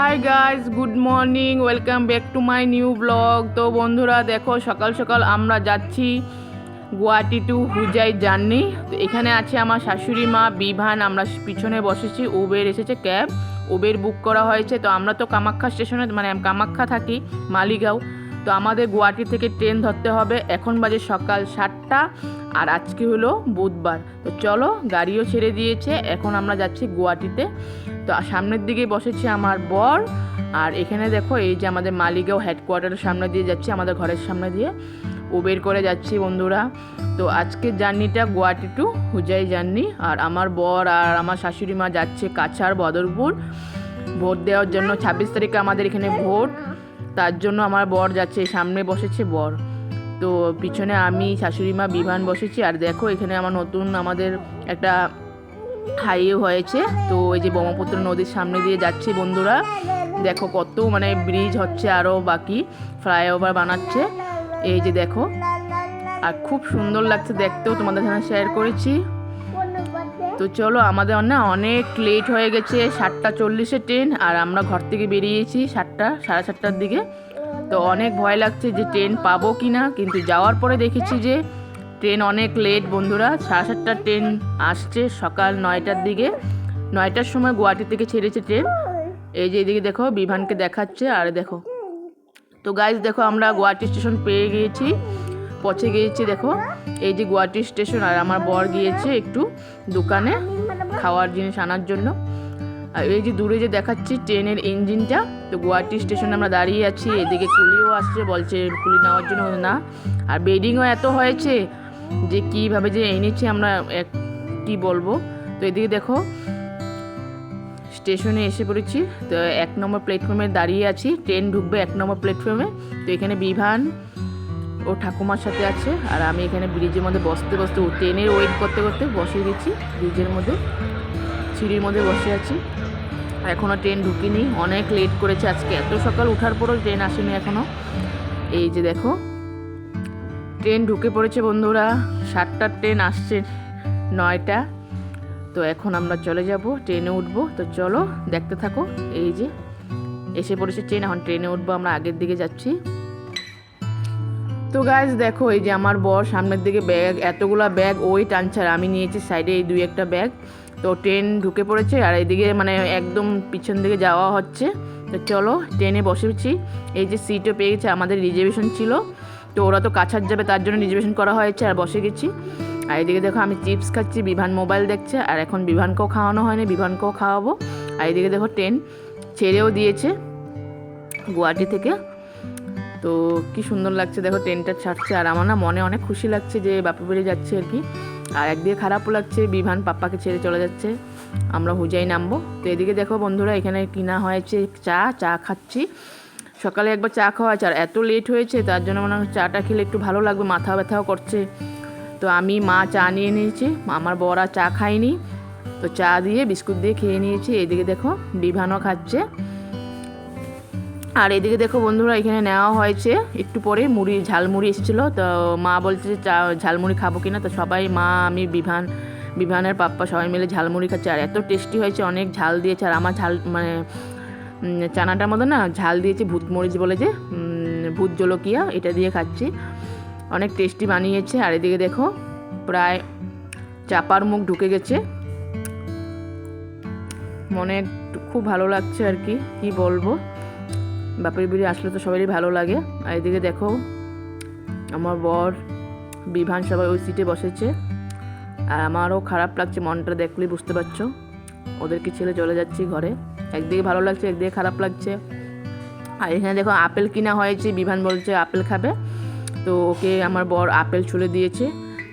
Hi guys good morning welcome back to my new blog তো বন্ধুরা, দেখো, সকাল সকাল আমরা যাচ্ছি গুয়াহাটি টু হুজাই জার্নি তো এখানে আছে আমার শাশুড়ি মা, বিভান। আমরা পিছনে বসেছি উবের এসেছে ক্যাব উবের বুক করা হয়েছে। তো আমরা তো কামাখ্যা স্টেশনে মানে কামাখ্যা থাকি, মালিগাঁও। তো আমাদের গুয়াহাটি থেকে ট্রেন ধরতে হবে। এখন বাজে সকাল সাতটা, আর আজকে হলো বুধবার। তো চলো, গাড়িও ছেড়ে দিয়েছে। এখন আমরা যাচ্ছি গুয়াহাটিতে। তো সামনের দিকেই বসেছে আমার বর। আর এখানে দেখো, এই যে আমাদের মালিগাঁও হেডকোয়ার্টারের সামনে দিয়ে যাচ্ছি, আমাদের ঘরের সামনে দিয়ে। উবের করে যাচ্ছি বন্ধুরা। তো আজকের জার্নিটা গুয়াহাটি টু হুজাই জার্নি। আর আমার বর আর আমার শাশুড়ি মা যাচ্ছে কাছাড়, বদরপুর। ভোট দেওয়ার জন্য ছাব্বিশ তারিখে আমাদের এখানে ভোট। তার জন্য আমার বর যাচ্ছে, সামনে বসেছে বর। তো পিছনে আমি, শাশুড়ি মা বিমান বসেছি। আর দেখো, এখানে আমার নতুন, আমাদের একটা হাইওয়ে হয়েছে। তো এই যে ব্রহ্মপুত্র নদীর সামনে দিয়ে যাচ্ছি বন্ধুরা। দেখো কত মানে ব্রিজ হচ্ছে আরও বাকি ফ্লাইওভার বানাচ্ছে। এই যে দেখো। আর খুব সুন্দর লাগছে দেখতেও, তোমাদের সাথে শেয়ার করেছি। তো চলো, আমাদের না অনেক লেট হয়ে গেছে, সাতটা চল্লিশে ট্রেন আর আমরা ঘর থেকে বেরিয়েছি সাতটা, সাড়ে সাতটার দিকে। তো অনেক ভয় লাগছে যে ট্রেন পাবো কি না কিন্তু যাওয়ার পরে দেখেছি যে ট্রেন অনেক লেট বন্ধুরা, সাড়ে সাতটার ট্রেন আসছে সকাল নয়টার দিকে। নয়টার সময় গুয়াহাটি থেকে ছেড়েছে ট্রেন। এই যে এদিকে দেখো, বিভানকে দেখাচ্ছে, আর দেখো। তো গাইজ দেখো আমরা গুয়াহাটি স্টেশন পেয়ে গিয়েছি পচে গিয়েছি, দেখো। এই যে গুয়াহাটি স্টেশন, আর আমার বর গিয়েছে একটু দোকানে খাওয়ার জিনিস আনার জন্য। আর এই যে দূরে যে দেখাচ্ছি ট্রেনের ইঞ্জিনটা, তো গুয়াহাটি স্টেশনে আমরা দাঁড়িয়ে আছি, এদিকে কুলিও আসছে, বলছে কুলি নেওয়ার জন্য না। আর বেডিংও এত হয়েছে যে কীভাবে যে এনেছি আমরা এক, কী বলব? তো এদিকে দেখো, স্টেশনে এসে পড়েছি। তো এক নম্বর প্ল্যাটফর্মে দাঁড়িয়ে আছি। ট্রেন ঢুকবে এক নম্বর প্ল্যাটফর্মে তো এখানে বিভান ও ঠাকুমার সাথে আছে। আর আমি এখানে ব্রিজের মধ্যে বসতে বসতে ট্রেনের ওয়েট করতে করতে বসে গেছি ব্রিজের মধ্যে, সিঁড়ির মধ্যে বসে আছি। এখনও ট্রেন ঢুকিনি। অনেক লেট করেছে আজকে। এত সকাল ওঠার পরও ট্রেন আসেনি এখনও এই যে দেখো ট্রেন ঢুকে পড়েছে বন্ধুরা। সাতটার ট্রেন আসছে নয়টা। তো এখন আমরা চলে যাব, ট্রেনে উঠবো। তো চলো দেখতে থাকো, এই যে এসে পড়েছে ট্রেন। এখন ট্রেনে উঠবো, আমরা আগের দিকে যাচ্ছি। তো গাইজ দেখো এই যে আমার বর সামনের দিকে ব্যাগ এতগুলা ব্যাগ ওই টানছে আর আমি নিয়েছি সাইডে এই দুই একটা ব্যাগ তো ট্রেন ঢুকে পড়েছে আর এইদিকে মানে একদম পিছন দিকে যাওয়া হচ্ছে। তো চলো ট্রেনে বসেছি এই যে সিটও পেয়ে গেছে, আমাদের রিজার্ভেশন ছিল। তো ওরা তো কাছার যাবে, তার জন্য রিজার্ভেশন করা হয়েছে আর বসে গেছি। আর এদিকে দেখো আমি চিপস খাচ্ছি, বিভান মোবাইল দেখছে, আর এখন বিভানকেও খাওয়ানো হয়নি, বিভানকেও খাওয়াবো। আর এদিকে দেখো ট্রেন ছেড়েও দিয়েছে গুয়াহাটি থেকে। তো কি সুন্দর লাগছে, দেখো ট্রেনটা ছাড়ছে, আর আমার না মনে অনেক খুশি লাগছে যে বাপু বাড়ি যাচ্ছে আর কি। আর একদিকে খারাপও লাগছে, বিভান পাপ্পাকে ছেড়ে চলে যাচ্ছে, আমরা হুজাই নামবো। তো এদিকে দেখো বন্ধুরা, এখানে কিনা হয়েছে চা চা খাচ্ছি। সকালে একবার চা খাওয়া আছে, আর এত লেট হয়েছে, তার জন্য মনে হয় চাটা খেলে একটু ভালো লাগবে, মাথা ব্যথাও করছে। তো আমি মা চা নিয়ে নিয়েছি, আমার বড়া চা খায়নি, তো চা দিয়ে বিস্কুট দিয়ে খেয়ে নিয়েছি, এদিকে দেখো বিভানও খাচ্ছে। আর এদিকে দেখো বন্ধুরা, এখানে নেওয়া হয়েছে, একটু পরে মুড়ি, ঝালমুড়ি এসেছিল, তো মা বলছে যে চা, ঝালমুড়ি খাব কিনা, তো সবাই, মা, আমি, বিভান, বিভানের পাপ্পা সবাই মিলে ঝালমুড়ি খাচ্ছে, আর এত টেস্টি হয়েছে, অনেক ঝাল দিয়েছে, আর আমার ঝাল মানে চানাটার মতো না ঝাল দিয়েছি, ভূত মরিচ বলে যে ভূত জলকিয়া, এটা দিয়ে খাচ্ছি। অনেক টেস্টি বানিয়েছে, আর এদিকে দেখো, প্রায় চাপার মুখ ঢুকে গেছে। মনে খুব ভালো লাগছে আর কি কি বলব? বাপের বিড়ি আসলে তো সবারই ভালো লাগে। আর এদিকে দেখো, আমার বর বিভান সবাই ওই সিটে বসেছে। আর আমারও খারাপ লাগছে, মনটা দেখলেই বুঝতে পারছ। ওদেরকে ছেড়ে চলে যাচ্ছি ঘরে? একদিকে ভালো লাগছে, একদিকে খারাপ লাগছে। আর এখানে দেখো আপেল কিনা হয়েছে, বিভান বলছে আপেল খাবে। তো ওকে আমার বর আপেল ছুলে দিয়েছে।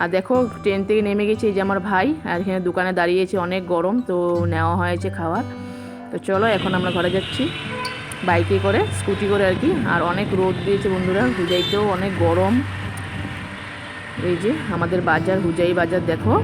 আর দেখো ট্রেন থেকে নেমে গেছে এই যে আমার ভাই, আর এখানে দোকানে দাঁড়িয়েছে অনেক গরম, তো নেওয়া হয়েছে খাওয়ার। তো চলো এখন আমরা ঘরে যাচ্ছি। বাইকে করে, স্কুটি করে আর কি। আর অনেক রোদ দিয়েছে বন্ধুরা, হুজাইতেও অনেক গরম। এই যে আমাদের বাজার, হুজাই বাজার দেখো।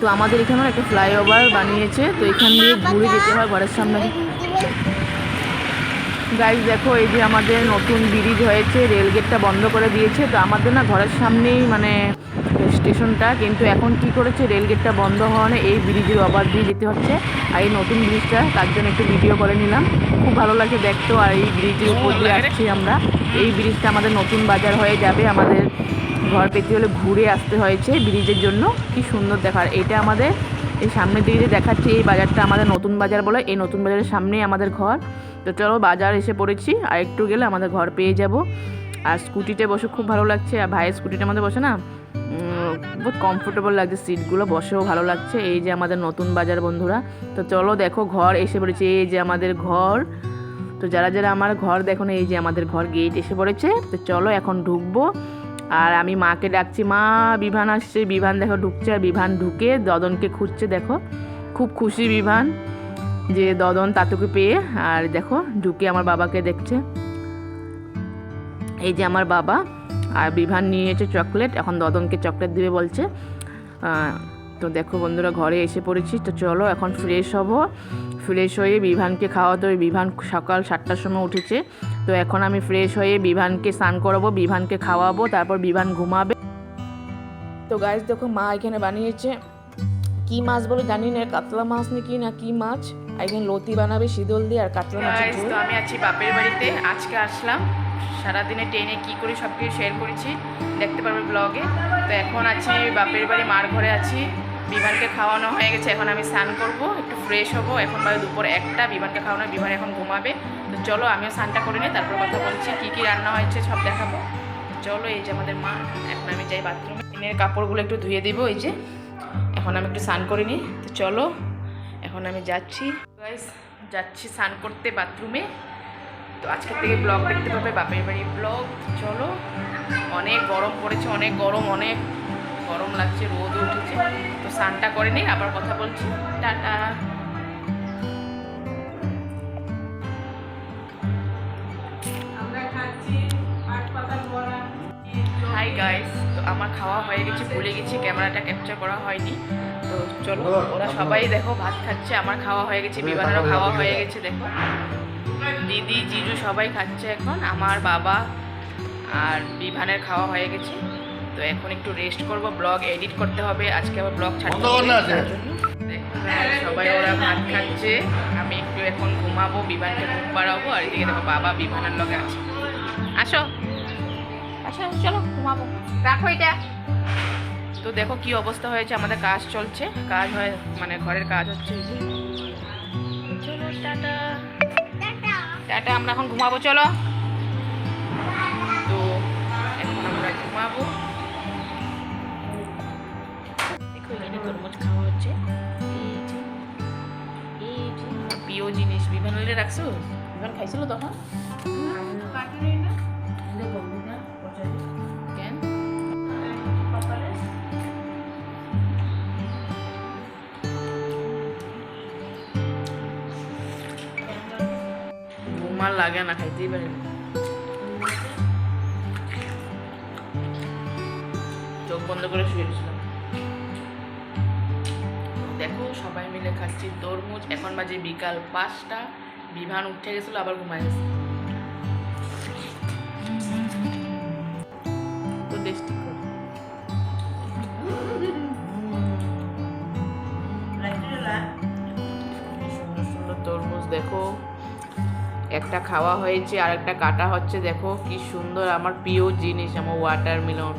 তো আমাদের এখানে একটা ফ্লাইওভার বানিয়েছে তো এখান দিয়ে ঘুরে যেতে হয় ঘরের সামনে। গাইজ দেখো এই যে আমাদের নতুন ব্রিজ হয়েছে রেলগেটটা বন্ধ করে দিয়েছে। তো আমাদের না ঘরের সামনেই মানে স্টেশনটা কিন্তু এখন কি করেছে রেলগেটটা বন্ধ হওয়া হওয়ানে এই ব্রিজের ওভার দিয়ে যেতে হচ্ছে। আর এই নতুন ব্রিজটা তার জন্য একটু ভিডিও করে নিলাম। খুব ভালো লাগে দেখতো আর এই ব্রিজের উপর দিয়ে আসছি আমরা। এই ব্রিজটা আমাদের নতুন বাজার হয়ে যাবে আমাদের ঘর পেতে হলে ঘুরে আসতে হয়েছে ব্রিজের জন্য। কি সুন্দর দেখার। এটা আমাদের এই সামনের দিকে যে দেখাচ্ছে, এই বাজারটা আমাদের নতুন বাজার বলে, এই নতুন বাজারের সামনেই আমাদের ঘর। তো চলো বাজার এসে পড়েছি, আর একটু গেলে আমাদের ঘর পেয়ে যাব। আর স্কুটিতে বসে খুব ভালো লাগছে, আর ভাইয়ের স্কুটিটার আমাদের বসে না বহুত কমফোর্টেবল লাগছে সিটগুলো বসেও ভালো লাগছে। এই যে আমাদের নতুন বাজার বন্ধুরা, তো চলো দেখো ঘর এসে পড়েছে, এই যে আমাদের ঘর। তো যারা যারা আমার ঘর দেখো এই যে আমাদের ঘর গেট এসে পড়েছে, তো চলো এখন ঢুকবো। আর আমি মাকে ডাকছি, মা, বিভান আসছে, বিভান দেখো ঢুকছে। আর বিভান ঢুকে দদনকে খুঁজছে, দেখো, খুব খুশি বিভান যে দদন তাতুকে পেয়ে। আর দেখো, ঢুকে আমার বাবাকে দেখছে। এই যে আমার বাবা, আর বিভান নিয়েছে চকলেট, এখন দদনকে চকলেট দিবে বলছে। তো দেখো বন্ধুরা, ঘরে এসে পড়েছি। তো চলো, এখন ফ্রেশ হব। ফ্রেশ হয়ে বিভানকে খাওয়াতে বিভান সকাল সাতটার সময় উঠেছে। তো এখন আমি ফ্রেশ হয়ে বিভানকে স্নান করাবো বিভানকে খাওয়াবো তারপর বিভান ঘুমাবে। তো গাইজ দেখো মা এখানে বানিয়েছে। কি মাছ বলে জানি না কাতলা মাছ নাকি না কি মাছ? এখানে লতি বানাবে শীতল দিয়ে আর কাতলা মাছ তো আমি আছি বাপের বাড়িতে আজকে আসলাম। সারাদিনে ট্রেনে কি করি সব কিছু শেয়ার করেছি দেখতে পারবে ব্লগে তো এখন আছি বাপের বাড়ি মার ঘরে আছি। বিমানকে খাওয়ানো হয়ে গেছে এখন আমি স্নান করব একটু ফ্রেশ হব। এখন বাজে দুপুর একটা বিমানকে খাওয়ানো বিমান এখন ঘুমাবে। চলো আমিও স্নানটা করে নিই, তারপর কথা বলছি কী কী রান্না হয়েছে, সব দেখাবো। চলো এই যে আমাদের মা এখন আমি যাই বাথরুমে ট্রেনের কাপড়গুলো একটু ধুয়ে দিব, এই যে। এখন আমি একটু স্নান করে নিই, তো চলো, এখন আমি যাচ্ছি। যাচ্ছি স্নান করতে বাথরুমে তো আজকের থেকে ব্লগ দেখতে পাবে বাপের বাড়ির ব্লগ চলো, অনেক গরম পড়েছে, অনেক গরম অনেক গরম লাগছে, রোদ উঠেছে। তো স্নানটা করে নিই, আবার কথা বলছি। টাটা। গাইস তো আমার খাওয়া হয়ে গেছে ভুলে গেছি ক্যামেরাটা ক্যাপচার করা হয়নি। তো চলো ওরা সবাই দেখো ভাত খাচ্ছে আমার খাওয়া হয়ে গেছে বিমানেরও খাওয়া হয়ে গেছে দেখো। দিদি জিজু সবাই খাচ্ছে এখন আমার বাবা আর বিভানের খাওয়া হয়ে গেছে। তো এখন একটু রেস্ট করব ব্লগ এডিট করতে হবে আজকে আবার ব্লগ ছাড়তে সবাই ওরা ভাত খাচ্ছে আমি একটু এখন ঘুমাবো বিমানকে ঘুম পাড়াবো আর এদিকে দেখো বাবা বিমানের লগে আছে। আসো। চলো ঘুমাবো। রাখো এটা। তো দেখো কি অবস্থা হয়েছে আমাদের কাজ চলছে। কাজ হয় মানে ঘরের কাজ হচ্ছে চলো টাটা। টাটা। আমরা এখন ঘুমাবো চলো। তো এখন আমরা ঘুমাবো। দেখো এখানে তরমুজ খাওয়া হচ্ছে। এই যে এই যে আমার প্রিয় জিনিস। বিমান রাখছো? বিমান খাইছিল তখন? কেন ঘুমার লাগে না, খাইতেই পারি চোখ বন্ধ করে শুয়েছিলাম দেখো, সবাই মিলে খাচ্ছি তরমুজ। এখন বাজে বিকাল পাঁচটা। বিভান উঠে গেছিল, আবার ঘুমায় গেছে। একটা খাওয়া হয়েছে আর একটা কাটা হচ্ছে। দেখো কি সুন্দর আমার প্রিয় জিনিস আমার ওয়াটার মিলন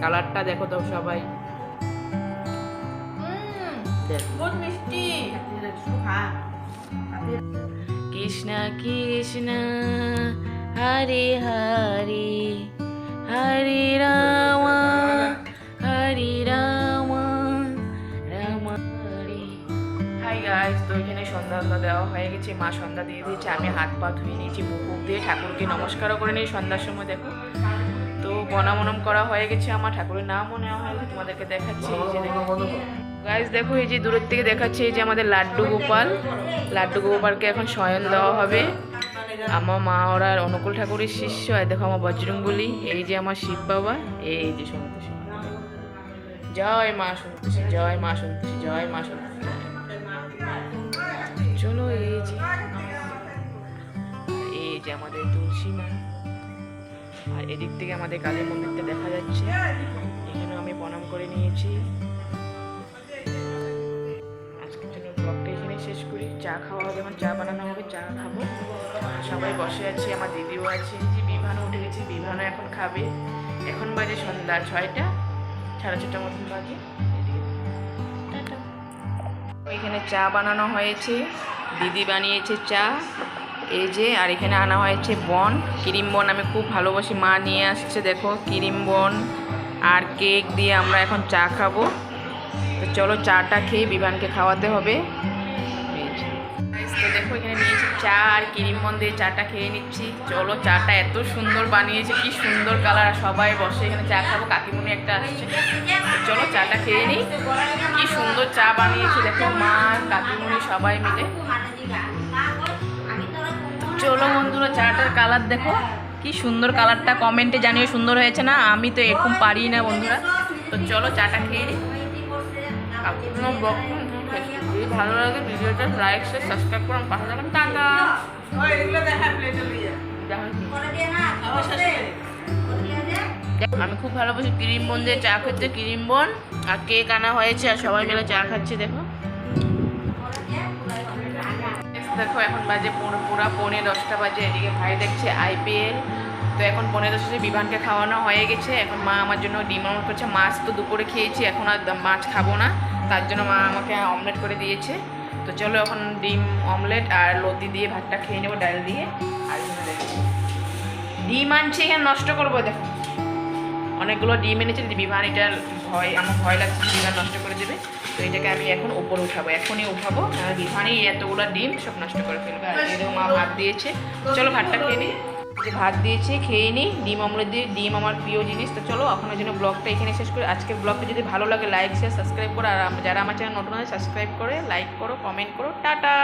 কালারটা দেখো তো সবাই। কৃষ্ণ কৃষ্ণ হরে হরে হরে রাম। গাইস তো এখানে সন্ধ্যা দেওয়া হয়ে গেছে। মা সন্ধ্যা দিয়ে দিয়েছে, আমি হাত পা ধুয়ে নিয়েছি, মুখ দিয়ে। ঠাকুরকে নমস্কারও করে নিই সন্ধ্যার সময়, দেখো। তো বনামনম করা হয়ে গেছে আমার, ঠাকুরের নামও নেওয়া হয়েছে তোমাদেরকে দেখাচ্ছি যে দেখো। গাইস দেখো, এই যে দূরের থেকে দেখাচ্ছে, এই যে আমাদের লাড্ডু গোপাল। লাড্ডু গোপালকে এখন শয়ন দেওয়া হবে। আমার মা, ওরা অনুকূল ঠাকুরের শিষ্য, আর দেখো আমার বজরঙ্গলি এই যে আমার শিব বাবা, এই যে সন্তোষী জয় মা সন্তোষী, জয় মা সন্তোষী, জয় মা সন্তোষী। যে আমাদের তুলসী মা। আর এদিক থেকে আমাদের কালী মন্দিরটা দেখা যাচ্ছে। এখানে আমি প্রণাম করে নিয়েছি। আজকের জন্য ব্লগটা এখানে শেষ করি। চা খাওয়া হবে এখন চা বানানো হবে, চা খাব। সবাই বসে আছি, আমার দিদিও আছে। যে বিভানও উঠে গেছে বিভানও এখন খাবে। এখন বাজে সন্ধ্যা ছয়টা, সাড়ে ছটার মতন বাজে। এখানে চা বানানো হয়েছে। দিদি বানিয়েছে চা। এই যে, আর এখানে আনা হয়েছে বন। ক্রিম বন আমি খুব ভালোবাসি। মা নিয়ে আসছে, দেখো, ক্রিম বন আর কেক দিয়ে আমরা এখন চা খাব। তো চলো চাটা খেয়ে বিভানকে খাওয়াতে হবে। তো দেখো, এখানে নিয়েছি চা আর ক্রিম বন দিয়ে চাটা খেয়ে নিচ্ছি। চলো, চাটা এত সুন্দর বানিয়েছে, কি সুন্দর কালার। সবাই বসে এখানে চা খাব কাকিমুনি একটা আসছে। চলো, চাটা খেয়ে নিই। কি সুন্দর চা বানিয়েছে, দেখো মা কাকিমুনি সবাই মিলে। চলো বন্ধুরা চাটার কালার, দেখো কি সুন্দর কালারটা। কমেন্টে জানিও সুন্দর হয়েছে না? আমি তো এরকম পারি না বন্ধুরা। তো চলো চাটা খেয়ে নিই ভালো লাগে ভিডিওটা লাইক শেয়ার সাবস্ক্রাইব করুন পাশে থাকুন। আমি খুব ভালোবাসি ক্রিম বন দিয়ে চা খেতে, ক্রিম বন আর কেক আনা হয়েছে আর সবাই মিলে চা খাচ্ছি, দেখো। দেখো, এখন বাজে পুরো পৌনে দশটা বাজে, এদিকে ভাই দেখছে আইপিএল তো এখন পৌনে দশটা বিমানকে খাওয়ানো হয়ে গেছে। এখন মা আমার জন্য ডিম অমলেট করছে। মাছ তো দুপুরে খেয়েছি, এখন আর মাছ খাব না। তার জন্য মা আমাকে অমলেট করে দিয়েছে। তো চলো এখন ডিম, অমলেট আর লতি দিয়ে ভাতটা খেয়ে নেব, ডাল দিয়ে। আর ডিম আনছে, এখানে নষ্ট করব, দেখো। অনেকগুলো ডিম এনেছে, যদি বিমান এটা ভয়, আমার ভয় লাগছে বিমান নষ্ট করে দেবে। তো এটাকে আমি এখন ওপরে উঠাবো, এখনই উঠাবো। বিমানই এতগুলো ডিম, সব নষ্ট করে ফেলবে। আর এরকম মা ভাত দিয়েছে। চলো ভাতটা খেয়ে নিই যে ভাত দিয়েছে, খেয়ে নিই ডিম অমলেট দিয়ে, ডিম আমার প্রিয় জিনিস। তো চলো এখনের জন্য ব্লগটা এখানে শেষ করি। আজকের ব্লগটা যদি ভালো লাগে লাইক শেয়ার সাবস্ক্রাইব করো। আর যারা আমার চ্যানেল নতুন আছে সাবস্ক্রাইব করে লাইক করো কমেন্ট করো। টাটা!